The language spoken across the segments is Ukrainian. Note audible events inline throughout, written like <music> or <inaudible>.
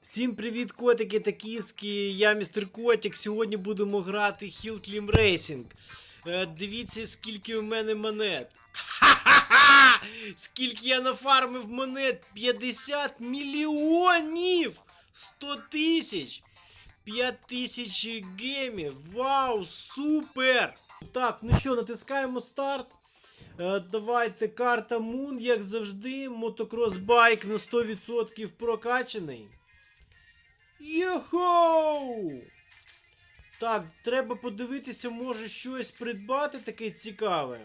Всім привіт, котики та кіски. Я містер Котик. Сьогодні будемо грати Hill Climb Racing. Е, дивіться, скільки у мене монет. Ха-ха-ха! Скільки я нафармив монет? 50 мільйонів! 100 тисяч! 5 тисяч гемів! Вау, супер! Так, ну що, натискаємо старт. Е, давайте карта Moon, як завжди, мотокрос байк на 100% прокачаний. Йохоу! Так, треба подивитися, може щось придбати таке цікаве.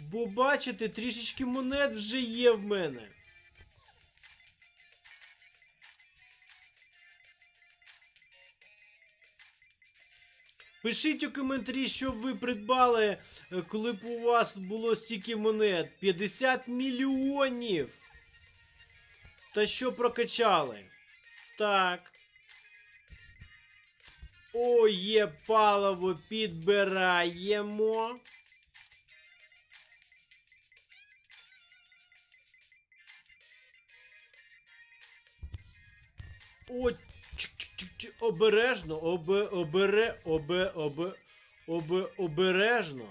Бо бачите, трішечки монет вже є в мене. Пишіть у коментарі, що ви придбали, е, коли б у вас було стільки монет. 50 мільйонів. Та що прокачали? Так. О, є паливо підбираємо. О, чик-чик-чик-чик, обережно, обе, обере, обе, обе, обе, обережно.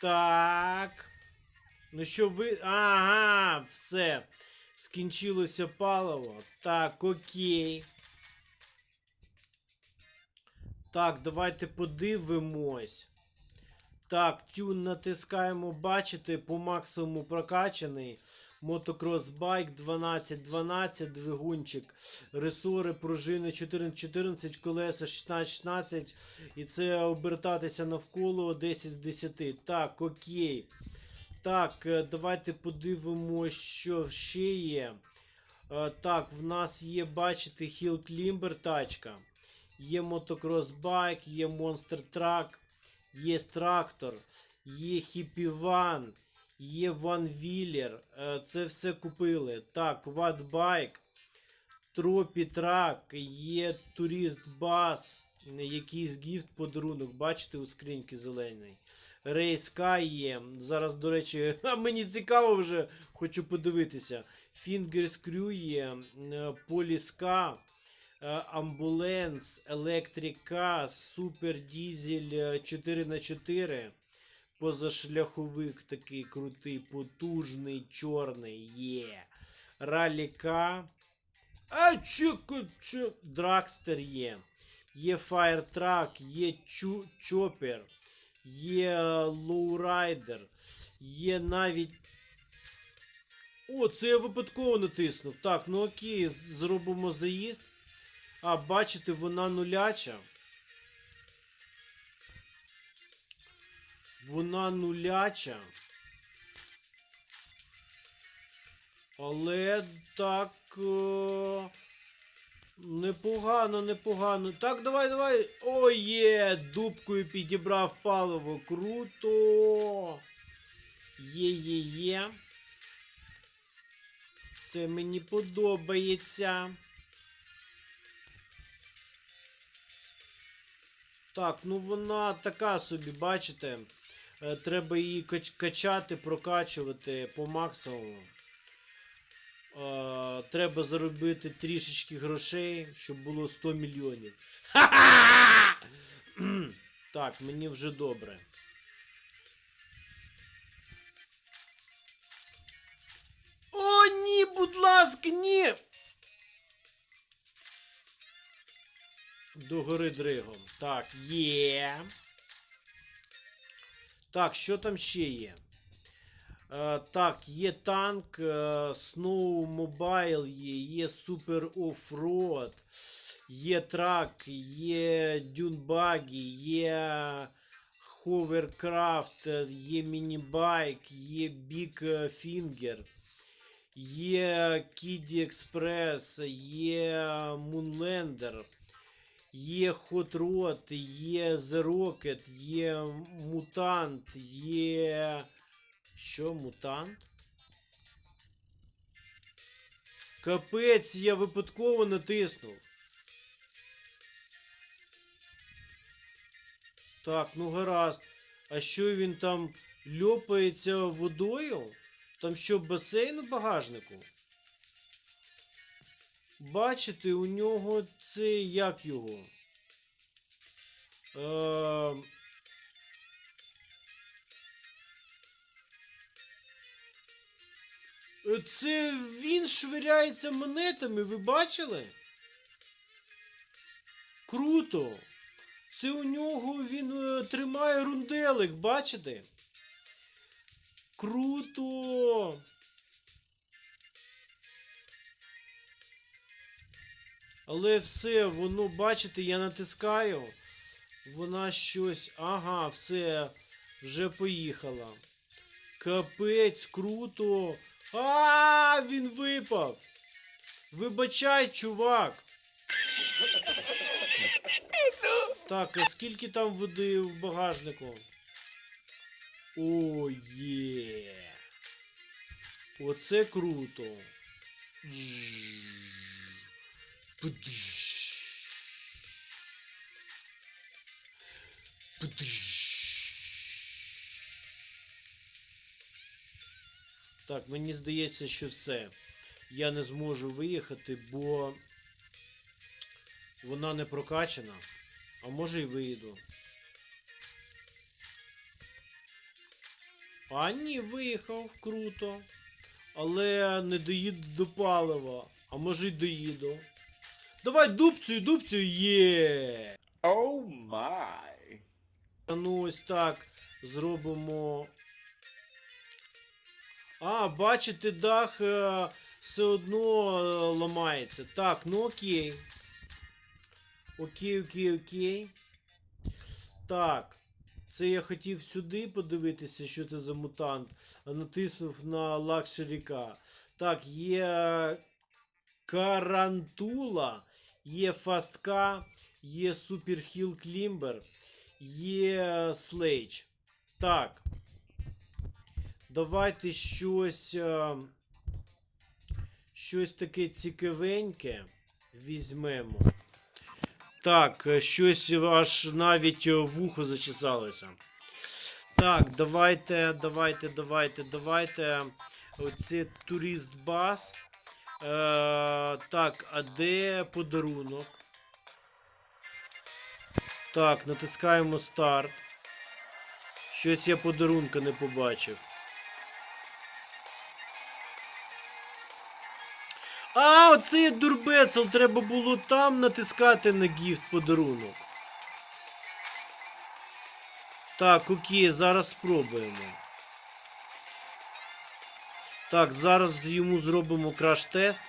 Так. Ну що ви. Ага, все. Скінчилося паливо. Так, окей. Так, давайте подивимось. Так, тюн натискаємо, бачите, по максимуму прокачаний. Мотокрос байк 12-12, двигунчик, ресори, пружини 14-14, колеса 16-16. І це обертатися навколо 10 з 10. Так, окей. Так, е, давайте подивимось, що ще є. Е, Так, в нас є, бачите, Climber тачка. Є мотокрос байк, є Monster Truck, є трактор, є Van, є One Wheeler. Е, Це все купили. Так, Trophy Truck, є Tourist Bus, якийсь гіфт подарунок, бачите, у скриньки зелений. Рейска є. Зараз, до речі, <laughs> мені цікаво вже, хочу подивитися. Crew є, е, Поліска, е, Амбуленс, Електрика, Супер Дізель 4х4. Позашляховик такий крутий, потужний, чорний. Є. Раліка. А чо, Дракстер є. Є Фаєртрак, є Чу, Чопер, є Лоурайдер, є навіть. О, це я випадково натиснув. Так, ну окей, зробимо заїзд. А, бачите, вона нуляча. Вона нуляча. Але так. Е... Непогано, непогано. Так, давай, давай. О, є! Дубкою підібрав паливо. Круто. Є, є, є. Це мені подобається. Так, ну вона така собі, бачите. Е, Треба її качати, прокачувати по максимуму. Е, треба заробити трішечки грошей, щоб було 100 мільйонів. Так, мені вже добре. О, ні, будь ласка, ні! Догори дригом. Так, є. Так, що там ще є? Е, так, є танк, е, Mobile є, є Offroad, є трак, є Дюнбагі, є Hovercraft, є мінібайк, є Big Finger, є Kiddy Express, є Moonlander, Є Hot Rod, є The Rocket, є Мутант, є. Що, мутант? Капець, я випадково натиснув. Так, ну гаразд. А що він там льопається водою? Там що, басейн у багажнику? Бачите, у нього це як його? Е... Це він швиряється монетами, ви бачили? Круто! Це у нього він е, тримає рунделик, бачите? Круто! Але все, воно, бачите, я натискаю. Вона щось. Ага, все, вже поїхала. Капець, круто. А, він випав. Вибачай, чувак. Так, а скільки там води в багажнику? О, є. Оце круто. Пдж. Так, мені здається, що все. Я не зможу виїхати, бо вона не прокачана. А може й вийду. А ні, виїхав, круто. Але не доїду до палива. А може й доїду. Давай дубцю, дубцю, є. Oh my. А Ну ось так зробимо. А, бачите, дах е, все одно е, ламається. Так, ну окей. Окей, окей, окей. Так. Це я хотів сюди подивитися, що це за мутант, а натиснув на лакшеріка. Так, є Карантула, є Фастка, є Суперхіл Клімбер, є Слейдж. Так. Давайте щось. е, Щось таке цікавеньке візьмемо. Так, е, щось аж навіть е, вухо зачесалося. Так, давайте, давайте, давайте, давайте. Оце турист бас. Е, так, а де подарунок? Так, натискаємо старт. Щось я подарунка не побачив. А, оце дурбецел, треба було там натискати на гіфт подарунок. Так, окей, зараз спробуємо. Так, зараз йому зробимо краш-тест.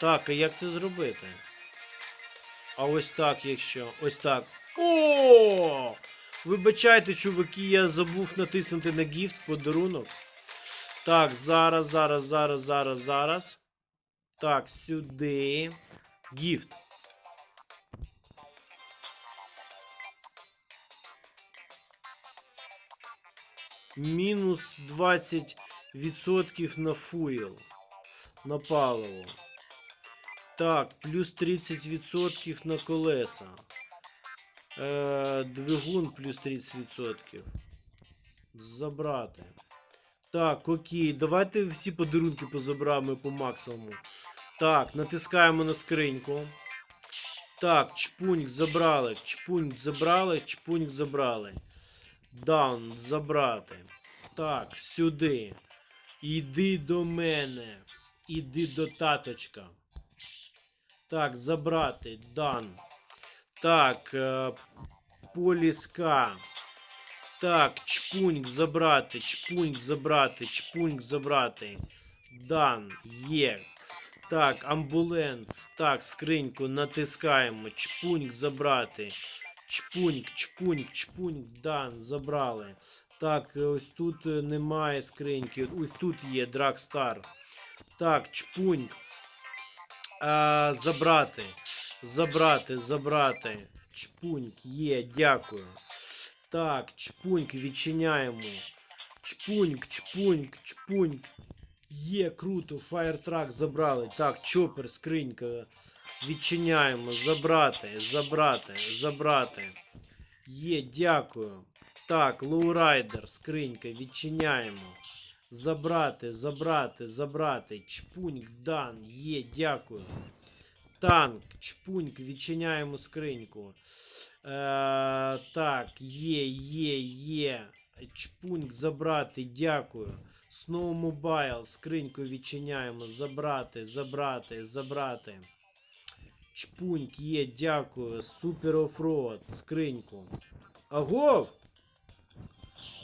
Так, а як це зробити? А ось так, якщо. Ось так. О! Вибачайте, чуваки, я забув натиснути на гіфт подарунок. Так, зараз, зараз, зараз, зараз, зараз. Так, сюди. Гіфт. Мінус 20% на фуїл. На паливо. Так, плюс 30% на колеса. Е, двигун плюс 30%. Забрати. Так, окей, давайте всі подарунки позабираємо по максимуму. Так, натискаємо на скриньку. Так, чпуньк забрали, чпуньк забрали, чпуньк забрали. Даун, забрати. Так, сюди. Іди до мене. Іди до таточка. Так, забрати. Дан. Так, е, поліска. Так, чпуньк забрати, чпуньк забрати, чпуньк забрати. Дан, є. Так, амбуленс. Так, скриньку натискаємо. Чпуньк забрати. Чпуньк, чпуньк, чпуньк, дан, забрали. Так, ось тут е, немає скриньки. Ось тут є Драгстар. Так, чпуньк. А, забрати. Забрати, забрати. Чпуньк, є, дякую. Так, чпуньк відчиняємо. Чпуньк, чпуньк, чпуньк. Є, круто, фаєртрак забрали. Так, чопер, скринька. Відчиняємо. Забрати, забрати, забрати. Є, дякую. Так, лоурайдер, скринька, відчиняємо. Забрати, забрати, забрати. Чпуньк, дан, є, дякую. Танк, чпуньк, відчиняємо скриньку. Е, так, є, є, є. Чпуньк забрати, дякую. Snow Mobile, скриньку відчиняємо. Забрати, забрати, забрати. Чпуньк є, дякую. Супер оффроад, скриньку. Агов!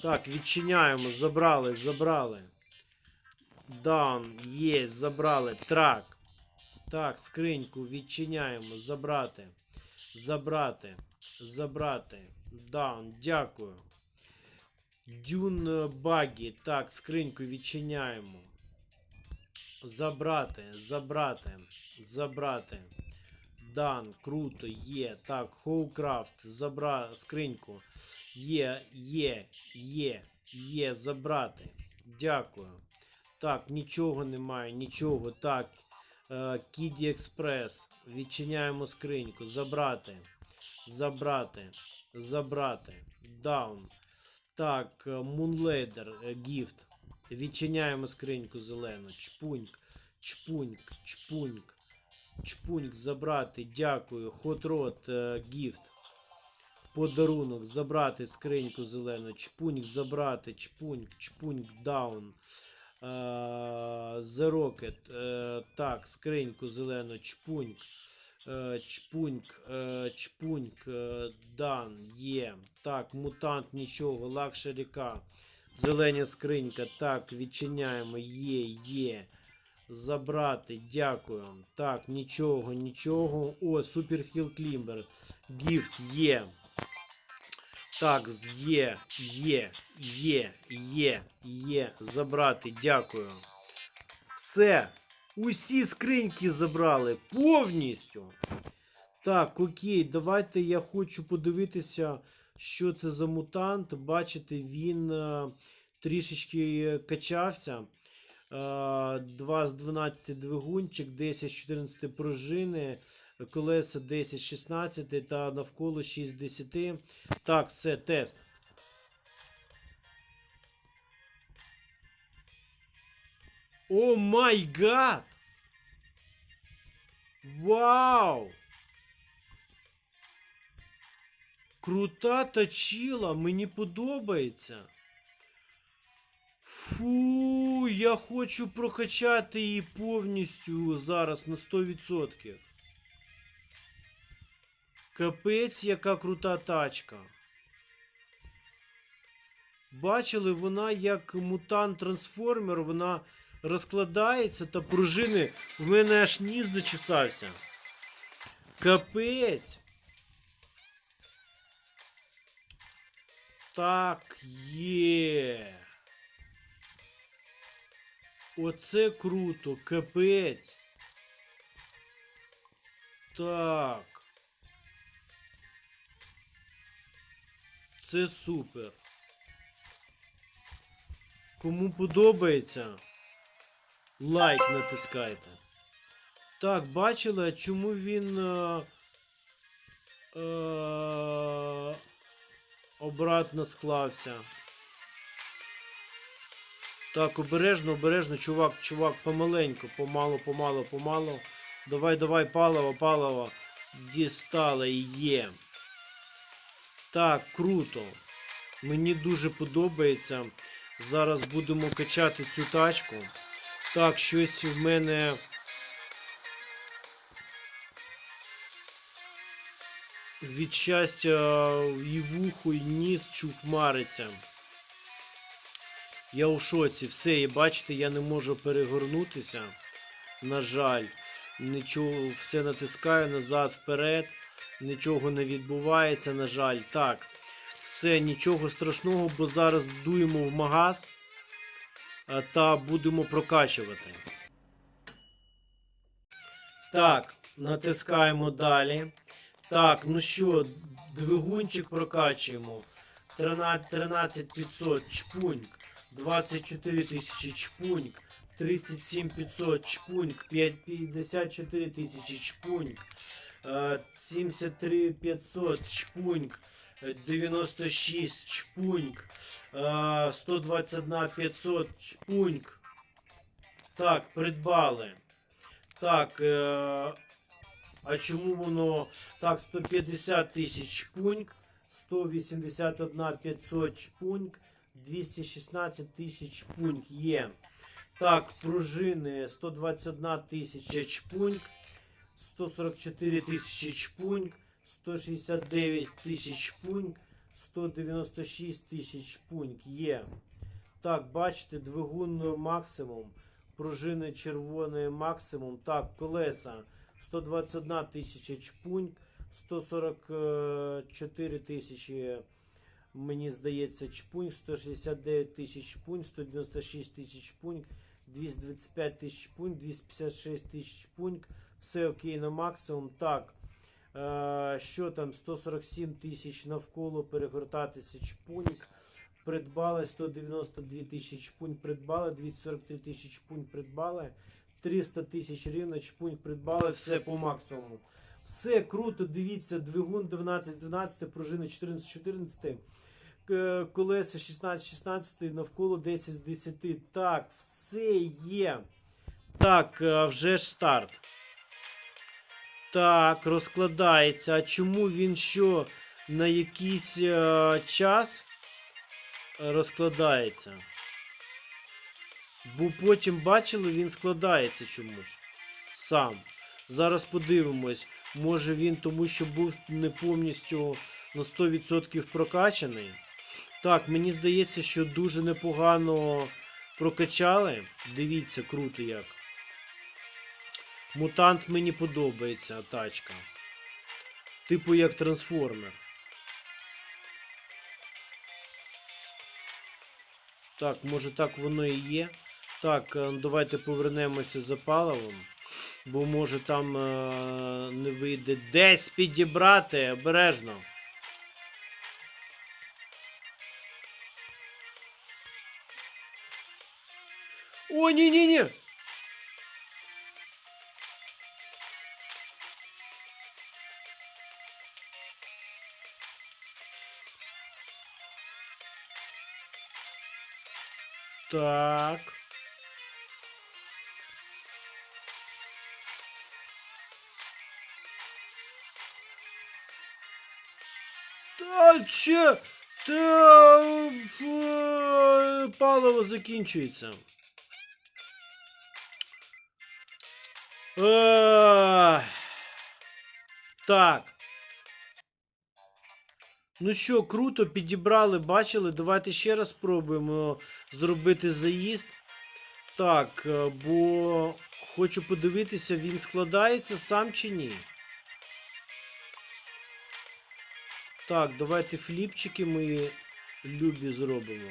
Так, відчиняємо, забрали, забрали. Даун, є, забрали. Трак. Так, скриньку відчиняємо, забрати. Забрати. Забрати. Даун, дякую. Дюн е, багі. Так, скриньку відчиняємо. Забрати, забрати, забрати. Дан, круто, є. Так, Хоукрафт, забра скриньку. Є, є, є, є, забрати. Дякую. Так, нічого немає, нічого. Так. Кіді Експрес. Відчиняємо скриньку. Забрати. Забрати. Забрати. Даун. Так, Мунлейдер, гіфт. Відчиняємо скриньку зелену. Чпуньк. Чпуньк. Чпуньк. Чпуньк забрати. Дякую. Хотрот гіфт. Подарунок. Забрати скриньку зелену. Чпуньк забрати. Чпуньк. Чпуньк даун. Е, The Rocket. Е, так, скриньку зелену. Чпуньк. Е, Чпуньк, е, чпуньк, е, дан, є. Так, мутант, нічого, лакша ріка. Зелена скринька. Так, відчиняємо. Є, є. Забрати, дякую. Так, нічого, нічого. О, Супер Хіл Клімбер. Гіфт є. Так, є, є, є, є, є. Забрати, дякую. Все. Усі скриньки забрали повністю. Так, окей, давайте я хочу подивитися, що це за мутант. Бачите, він е, трішечки качався. Е, 2 з 12 двигунчик, 10 з 14 пружини, колеса 10 з 16 та навколо 6 з 10. Так, все, тест. О май гад! Вау! Крута точила, мені подобається. Фу, я хочу прокачати її повністю зараз на 100%. Капець, яка крута тачка. Бачили, вона як мутант-трансформер, вона розкладається та пружини. В мене аж ніс зачесався. Капець. Так є. Оце круто, капець. Так. Це супер. Кому подобається, лайк натискайте. Так, бачили, чому він. Е, е, обратно склався. Так, обережно, обережно, чувак, чувак, помаленьку, помалу, помалу, помалу. Давай, давай, паливо, паливо. Дістали, є. Так, круто. Мені дуже подобається. Зараз будемо качати цю тачку. Так, щось в мене. Від щастя і вухо, і ніс чухмариться. Я у шоці, все, і бачите, я не можу перегорнутися. На жаль, нічого, все натискаю назад, вперед. Нічого не відбувається, на жаль. Так, все, нічого страшного, бо зараз дуємо в магаз та будемо прокачувати. Так, натискаємо далі. Так, ну що, двигунчик прокачуємо. 13 13500 чпуньк. 24 тисячі чпуньк. 37 500, чпуньк, 5 54 тисячі, чпуньк, е, 73 500, чпуньк, е, 96, чпуньк, е, 121 500, чпуньк. Так, придбали. Так, е, а чому воно так, 150 тисяч чпуньк, 181 500 чпуньк, 216 тисяч чпуньк є. Так, пружини 121 тисяча чпуньк, 144 тисячі чпуньк, 169 тисяч чпуньк, 196 тисяч чпуньк є. Так, бачите, двигун максимум, пружини червоної максимум. Так, колеса 121 тисяча чпуньк, 144 тисячі, мені здається, чпуньк, 169 тисяч чпуньк, 196 тисяч чпуньк, 225 тисяч чпуньк, 256 тисяч чпуньк. Все окей на максимум. Так. Е, що там? 147 тисяч навколо перегортатися чпуньк. Придбали 192 тисячі чпуньк придбали, 243 тисячі чпуньк придбали, 300 тисяч рівно чпуньк придбали, все по максимуму. Все круто, дивіться, двигун 12-12, пружина 14-14, к- колеса 16-16, навколо 10 з 10. Так, все є. Так, е, вже ж старт. Так, розкладається. А чому він що на якийсь е, час розкладається? Бо потім бачили, він складається чомусь сам. Зараз подивимось. Може він тому, що був не повністю на 100% прокачаний. Так, мені здається, що дуже непогано прокачали. Дивіться, круто як. Мутант мені подобається тачка. Типу як трансформер. Так, може так воно і є. Так, е, давайте повернемося за паливом. Бо може там е, не вийде десь підібрати обережно. О, ні-ні-ні! Так. Та че? Та фу, паливо закінчується. Так. Ну що, круто, підібрали, бачили. Давайте ще раз спробуємо зробити заїзд. Так, е, бо хочу подивитися, він складається сам чи ні. Так, давайте фліпчики ми любі зробимо.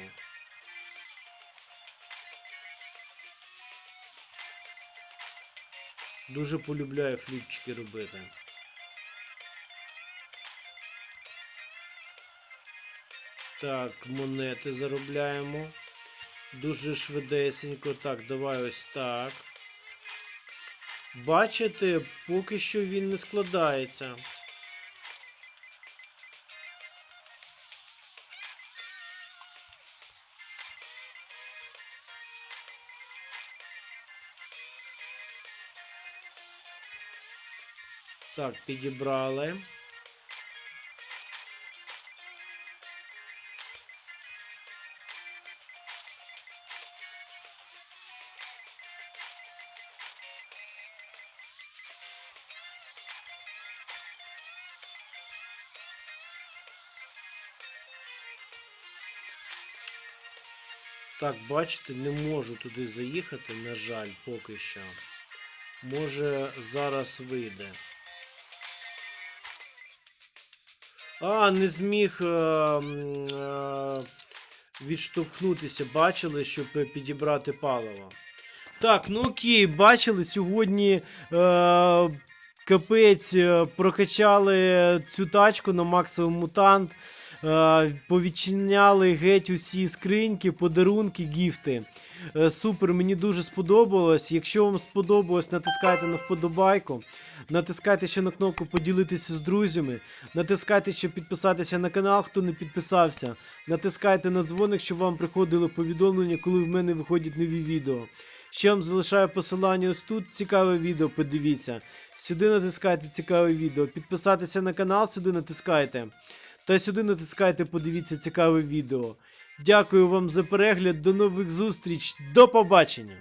Дуже полюбляю фліпчики робити. Так, монети заробляємо. Дуже швидесенько. Так, давай ось так. Бачите, поки що він не складається. Так, підібрали. Так, бачите, не можу туди заїхати, на жаль, поки що. Може, зараз вийде. А, не зміг е, е, відштовхнутися, бачили, щоб підібрати паливо. Так, ну окей, бачили, сьогодні е, капець е, прокачали цю тачку на максимум мутант. Е, повідчиняли геть усі скриньки, подарунки, гіфти. Е, супер, мені дуже сподобалось. Якщо вам сподобалось, натискайте на вподобайку. Натискайте ще на кнопку поділитися з друзями. Натискайте, щоб підписатися на канал, хто не підписався. Натискайте на дзвоник, щоб вам приходило повідомлення, коли в мене виходять нові відео. Ще вам залишаю посилання ось тут. Цікаве відео, подивіться. Сюди натискайте цікаве відео. Підписатися на канал, сюди натискайте. Та сюди натискайте, подивіться цікаве відео. Дякую вам за перегляд. До нових зустріч. До побачення!